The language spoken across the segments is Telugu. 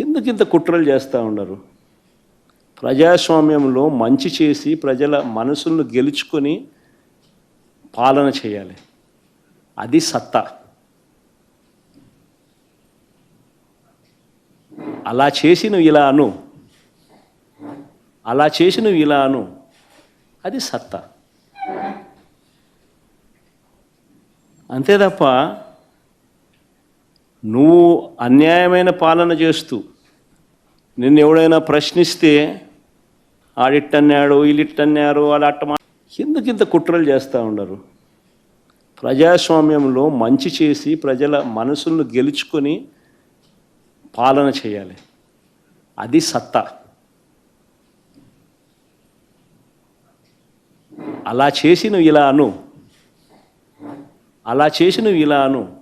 ఎందుకు ఇంత కుట్రలు చేస్తూ ఉండరు ప్రజాస్వామ్యంలో మంచి చేసి ప్రజల మనసులను గెలుచుకొని పాలన చేయాలి. అది సత్తా. అలా చేసి నువ్వు ఇలా అను. అలా చేసి నువ్వు ఇలా అను. అది సత్తా. అంతే తప్ప నువ్వు అన్యాయమైన పాలన చేస్తూ నిన్ను ఎవడైనా ప్రశ్నిస్తే ఆడిట్టన్నాడు వీళ్ళిట్టన్నారు వాళ్ళు అట్ట ఎందుకు ఇంత కుట్రలు చేస్తూ ఉండరు? ప్రజాస్వామ్యంలో మంచి చేసి ప్రజల మనసులను గెలుచుకొని పాలన చేయాలి. అది సత్తా. అలా చేసి నువ్వు ఇలా అను. అలా చేసి నువ్వు ఇలా అను.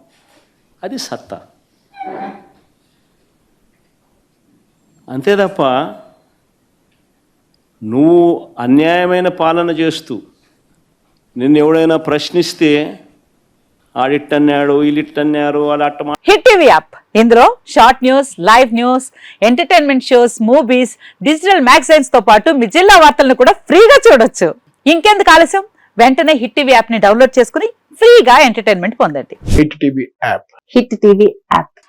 అది సత్తా. అంతే తప్ప నువ్వు అన్యాయమైన పాలన చేస్తూ నిన్ను ఎవడైనా ప్రశ్నిస్తే ఆడిట్టన్నాడు వీళ్ళిట్టన్నారు వాళ్ళు అట్ట హిట్ టీవీ యాప్. ఇందులో short news live news entertainment shows movies digital మ్యాగజైన్స్తో పాటు మీ జిల్లా వార్తలను కూడా ఫ్రీగా చూడొచ్చు. ఇంకెందుకు ఆలస్యం? వెంటనే హిట్ టీవీ యాప్ని డౌన్లోడ్ చేసుకుని ఫ్రీగా ఎంటర్టైన్మెంట్ పొందండి. Hit TV app. Hit TV app.